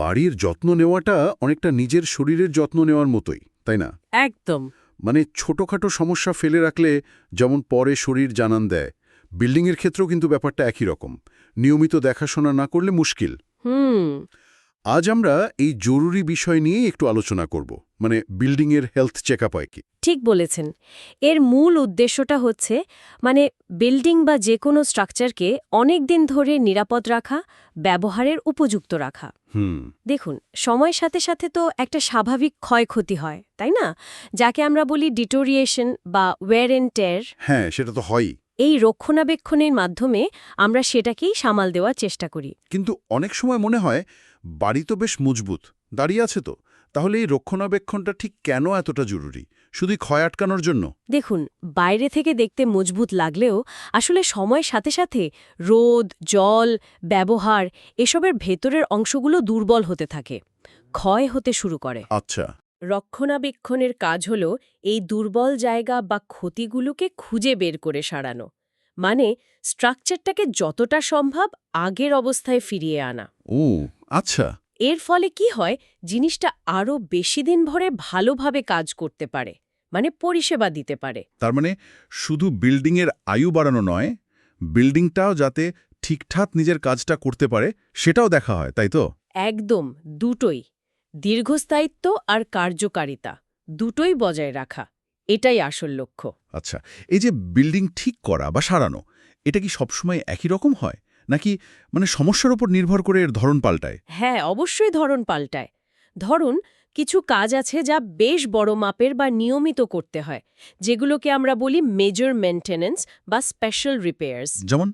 বাড়ির যত্ন নেওয়াটা অনেকটা নিজের শরীরের যত্ন নেওয়ার মতোই তাই না? একদম। মানে ছোটখাটো সমস্যা ফেলে রাখলে যেমন পরে শরীর জানান দেয় বিল্ডিংয়ের ক্ষেত্রেও কিন্তু ব্যাপারটা একই রকম। নিয়মিত দেখাশোনা না করলে মুশকিল। হুম। আজ আমরা এই জরুরি বিষয় নিয়েই একটু আলোচনা করব মানে বিল্ডিংয়ের হেলথ চেক আপ হয় কি? ঠিক বলেছেন। এর মূল উদ্দেশ্যটা হচ্ছে মানে বিল্ডিং বা যে কোনো স্ট্রাকচারকে অনেক দিন ধরে নিরাপদ রাখা ব্যবহারের উপযুক্ত রাখা। হুম। দেখুন সময়ের সাথে সাথে তো একটা স্বাভাবিক ক্ষয়ক্ষতি হয় তাই না? যাকে আমরা বলি ডিটোরিয়েশন বা ওয়্যার অ্যান্ড টের হ্যাঁ সেটা তো হয়ই। এই রক্ষণাবেক্ষণের মাধ্যমে আমরা সেটাকেই সামাল দেওয়ার চেষ্টা করি। কিন্তু অনেক সময় মনে হয় বাড়ি তো বেশ মজবুত দাঁড়িয়ে আছে তো। তাহলে এই রক্ষণাবেক্ষণটা ঠিক কেন এতটা জরুরি? শুধু ক্ষয় আটকানোর জন্য? দেখুন বাইরে থেকে দেখতে মজবুত লাগলেও আসলে সময়ের সাথে সাথে রোদ জল ব্যবহার এসবের ভেতরের অংশগুলো দুর্বল হতে থাকে ক্ষয় হতে শুরু করে। আচ্ছা। রক্ষণাবেক্ষণের কাজ হল এই দুর্বল জায়গা বা ক্ষতিগুলোকে খুঁজে বের করে সারানো মানে স্ট্রাকচারটাকে যতটা সম্ভব আগের অবস্থায় ফিরিয়ে আনা। ও আচ্ছা। এর ফলে কি হয় জিনিসটা আরও বেশি দিন ভরে ভালোভাবে কাজ করতে পারে মানে পরিষেবা দিতে পারে। তার মানে শুধু বিল্ডিংয়ের আয়ু বাড়ানো নয় বিল্ডিংটাও যাতে ঠিকঠাক নিজের কাজটা করতে পারে সেটাও দেখা হয় তাই তো? একদম দুটোই। দীর্ঘস্থায়িত্ব আর কার্যকারিতা দুটোই বজায় রাখা এটাই আসল লক্ষ্য। আচ্ছা এই যে বিল্ডিং ঠিক করা বা সারানো এটা কি সবসময় একই রকম হয়? নাকি মানে সমস্যার উপর নির্ভর করে এর ধরন পাল্টায়? হ্যাঁ অবশ্যই ধরন পাল্টায়। ধরুন কিছু কাজ আছে যা বেশ বড় মাপের বা নিয়মিত করতে হয় যেগুলোকে আমরা বলি মেজর মেনটেন্যান্স বা স্পেশাল রিপেয়ার্স যেমন?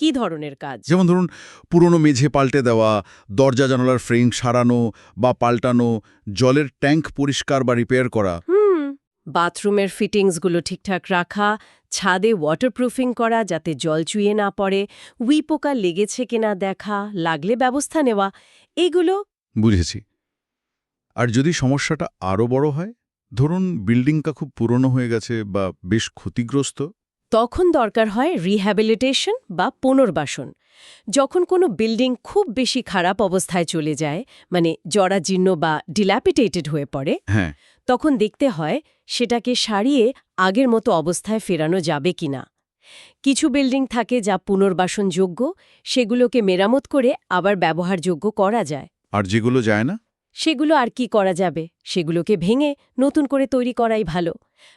কি ধরনের কাজ? যেমন ধরুন পুরনো মেঝে পাল্টে দেওয়া দরজা জানালার ফ্রেম সারানো বা পাল্টানো জলের ট্যাঙ্ক পরিষ্কার বা রিপেয়ার করা। হুম বাথরুমের ফিটিংসগুলো ঠিকঠাক রাখা ছাদে ওয়াটারপ্রুফিং করা যাতে জল চুইয়ে না পড়ে উই পোকা লেগেছে কিনা দেখা লাগলে ব্যবস্থা নেওয়া এগুলো বুঝেছি। আর যদি সমস্যাটা আরও বড় হয়? ধরুন বিল্ডিংটা খুব পুরনো হয়ে গেছে বা বেশ ক্ষতিগ্রস্ত। তখন দরকার হয় রিহ্যাবিলিটেশন বা পুনর্বাসন। যখন কোনো বিল্ডিং খুব বেশি খারাপ অবস্থায় চলে যায় মানে জরাজীর্ণ বা ডিল্যাপিটেটেড হয়ে পড়ে হ্যাঁ। তখন দেখতে হয় সেটাকে সারিয়ে আগের মতো অবস্থায় ফেরানো যাবে কিনা কিছু বিল্ডিং থাকে যা পুনর্বাসনযোগ্য সেগুলোকে মেরামত করে আবার ব্যবহারযোগ্য করা যায়। আর যেগুলো যায় না? সেগুলো আর কি করা যাবে? সেগুলোকে ভেঙে নতুন করে তৈরি করাই ভালো।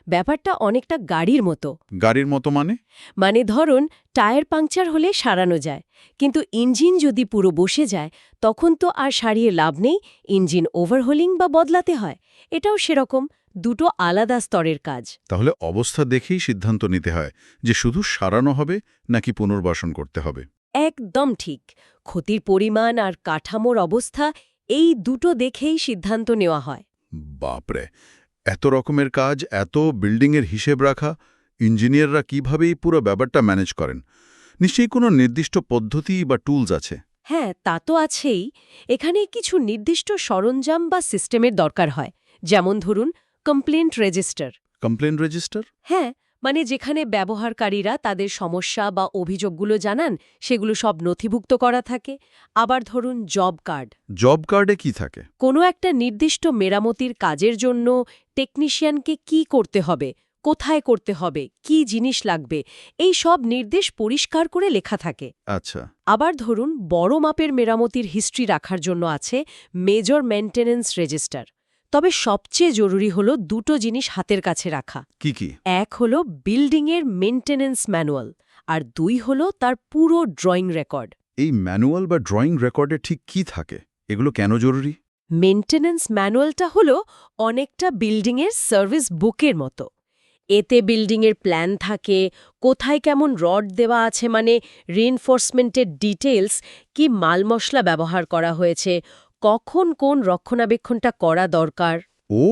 ব্যাপারটা অনেকটা গাড়ির মতো। গাড়ির মতো মানে? মানে ধরুন টায়ার পাংচার হলে সারানো যায় কিন্তু ইঞ্জিন যদি পুরো বসে যায় তখন তো আর সারিয়ে লাভ নেই ইঞ্জিন ওভারহোলিং বা বদলাতে হয়। এটাও সেরকম দুটো আলাদা স্তরের কাজ। তাহলে অবস্থা দেখেই সিদ্ধান্ত নিতে হয় যে শুধু সারানো হবে নাকি পুনর্বাসন করতে হবে। একদম ঠিক। ক্ষতির পরিমাণ আর কাঠামোর অবস্থা এই দুটো দেখেই সিদ্ধান্ত নেওয়া হয়। বাপরে এত রকমের কাজ এত বিল্ডিংয়ের হিসেব রাখা ইঞ্জিনিয়াররা কীভাবে এই পুরো ব্যাপারটা ম্যানেজ করেন? নিশ্চয়ই কোনো নির্দিষ্ট পদ্ধতি বা টুলস আছে। হ্যাঁ তা তো আছেই। এখানে কিছু নির্দিষ্ট সরঞ্জাম বা সিস্টেমের দরকার হয়। যেমন ধরুন কমপ্লেন্ট রেজিস্টার কমপ্লেন রেজিস্টার হ্যাঁ মানে যেখানে ব্যবহারকারীরা তাদের সমস্যা বা অভিযোগগুলো জানান সেগুলো সব নথিভুক্ত করা থাকে। আবার ধরুন জব কার্ড। জব কার্ডে কি থাকে? কোনো একটা নির্দিষ্ট মেরামতির কাজের জন্য টেকনিশিয়ানকে কি করতে হবে কোথায় করতে হবে কি জিনিস লাগবে এই সব নির্দেশ পরিষ্কার করে লেখা থাকে। আচ্ছা। আবার ধরুন বড় মাপের মেরামতির হিস্ট্রি রাখার জন্য আছে মেজর মেনটেন্যান্স রেজিস্টার। তবে সবচেয়ে জরুরি হল দুটো জিনিস হাতের কাছে রাখা। কি কি? এক হল বিল্ডিংয়ের মেনটেন্যান্স ম্যানুয়াল আর দুই হল তার পুরো ড্রয়িং রেকর্ড। এই ম্যানুয়াল বা ড্রয়িং রেকর্ডে ঠিক কি থাকে? এগুলো কেন জরুরি? মেনটেন্যান্স ম্যানুয়ালটা হল অনেকটা বিল্ডিংয়ের সার্ভিস বুকের মতো। এতে বিল্ডিংয়ের প্ল্যান থাকে কোথায় কেমন রড দেওয়া আছে মানে রিইনফোর্সমেন্টের ডিটেলস কি মাল মশলা ব্যবহার করা হয়েছে কখন কোন রক্ষণাবেক্ষণটা করা দরকার? ও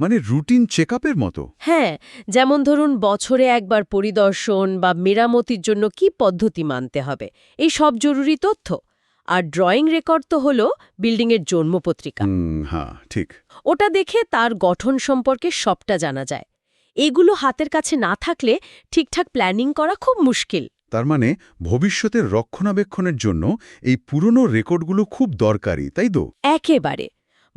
মানে রুটিন চেকআপের মতো? হ্যাঁ যেমন ধরুন বছরে একবার পরিদর্শন বা মেরামতির জন্য কি পদ্ধতি মানতে হবে এই সব জরুরি তথ্য। আর ড্রয়িং রেকর্ড তো হল বিল্ডিংয়ের জন্মপত্রিকা হুম, হ্যাঁ ঠিক। ওটা দেখে তার গঠন সম্পর্কে সবটা জানা যায়। এগুলো হাতের কাছে না থাকলে ঠিকঠাক প্ল্যানিং করা খুব মুশকিল। তার মানে ভবিষ্যতের রক্ষণাবেক্ষণের জন্য এই পুরনো রেকর্ডগুলো খুব দরকারি তাই তো? একেবারে।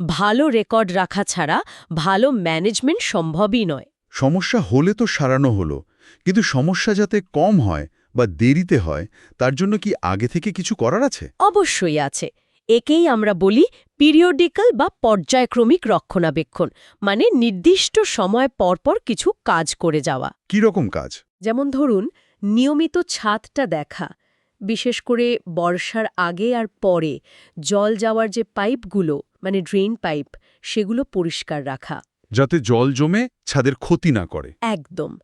ভালো রেকর্ড রাখা ছাড়া ভালো ম্যানেজমেন্ট সম্ভবই নয়। সমস্যা হলে তো সারানো হলো কিন্তু সমস্যা যাতে কম হয় বা দেরিতে হয় তার জন্য কি আগে থেকে কিছু করার আছে? অবশ্যই আছে। একেই আমরা বলি পিরিয়ডিক্যাল বা পর্যায়ক্রমিক রক্ষণাবেক্ষণ মানে নির্দিষ্ট সময় পরপর কিছু কাজ করে যাওয়া। কি রকম কাজ? যেমন ধরুন নিয়মিত ছাদটা দেখা বিশেষ করে বর্ষার আগে আর পরে জল যাওয়ার যে পাইপগুলো মানে ড্রেন পাইপ সেগুলো পরিষ্কার রাখা। যাতে জল জমে ছাদের ক্ষতি না করে। একদম।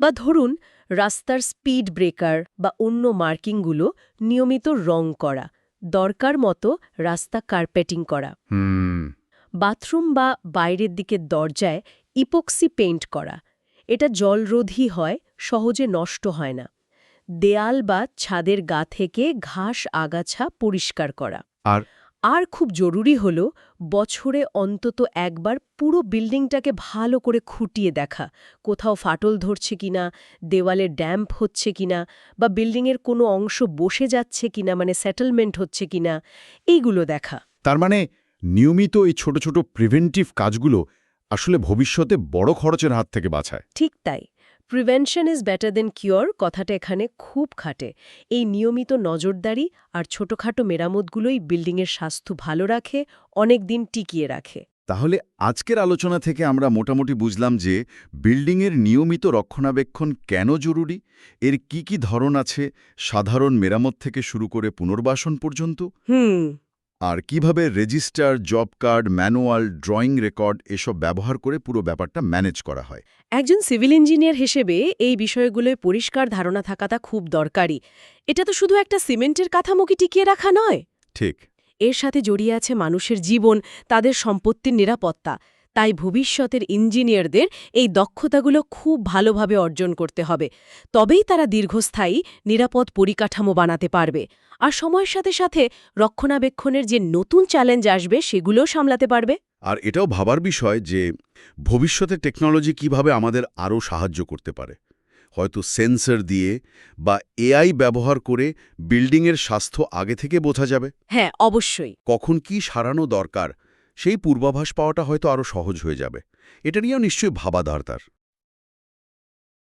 বা ধরুন রাস্তার স্পিড ব্রেকার বা অন্য মার্কিংগুলো নিয়মিত রং করা দরকার মতো রাস্তা কার্পেটিং করা। বাথরুম বা বাইরের দিকের দরজায় ইপক্সি পেইন্ট করা এটা জলরোধী হয় সহজে নষ্ট হয় না। দেয়াল বা ছাদের গা থেকে ঘাস আগাছা পরিষ্কার করা। আর আর খুব জরুরি হল বছরে অন্তত একবার পুরো বিল্ডিংটাকে ভালো করে খুঁটিয়ে দেখা। কোথাও ফাটল ধরছে কিনা দেওয়ালে ড্যাম্প হচ্ছে কিনা বা বিল্ডিংয়ের কোনো অংশ বসে যাচ্ছে কিনা মানে সেটেলমেন্ট হচ্ছে কিনা এইগুলো দেখা। তার মানে নিয়মিত এই ছোট ছোট প্রিভেন্টিভ কাজগুলো আসলে ভবিষ্যতে বড় খরচের হাত থেকে বাঁচায়। ঠিক তাই। Prevention is better than cure কথাটা এখানে খুব খাটে। এই নিয়মিত নজরদারি আর ছোটখাটো মেরামতগুলোই বিল্ডিংয়ের স্বাস্থ্য ভালো রাখে অনেক দিন টিকিয়ে রাখে। তাহলে আজকের আলোচনা থেকে আমরা মোটামুটি বুঝলাম যে বিল্ডিংয়ের নিয়মিত রক্ষণাবেক্ষণ কেন জরুরি? এর কি কি ধরন আছে সাধারণ মেরামত থেকে শুরু করে পুনর্বাসন পর্যন্ত? হুম। আর কীভাবে register job card manual drawing record এসব ব্যবহার করে পুরো ব্যাপারটা ম্যানেজ করা হয়। একজন সিভিল ইঞ্জিনিয়ার হিসেবে এই বিষয়গুলোয় পরিষ্কার ধারণা থাকাটা খুব দরকারি। এটা তো শুধু একটা সিমেন্টের কাঠামোকে টিকিয়ে রাখা নয়। ঠিক। এর সাথে জড়িয়ে আছে মানুষের জীবন তাদের সম্পত্তির নিরাপত্তা। তাই ভবিষ্যতের ইঞ্জিনিয়ারদের এই দক্ষতাগুলো খুব ভালোভাবে অর্জন করতে হবে। তবেই তারা দীর্ঘস্থায়ী নিরাপদ পরিকাঠামো বানাতে পারবে। আর সময়ের সাথে সাথে রক্ষণাবেক্ষণের যে নতুন চ্যালেঞ্জ আসবে সেগুলোও সামলাতে পারবে। আর এটাও ভাবার বিষয় যে ভবিষ্যতে টেকনোলজি কীভাবে আমাদের আরও সাহায্য করতে পারে। হয়তো সেন্সর দিয়ে বা এআই ব্যবহার করে বিল্ডিংয়ের স্বাস্থ্য আগে থেকে বোঝা যাবে। হ্যাঁ অবশ্যই। কখন কি সারানো দরকার সেই পূর্বাভাস পাওয়াটা হয়তো আরও সহজ হয়ে যাবে। এটা নিয়েও নিশ্চয়ই ভাবা দরকার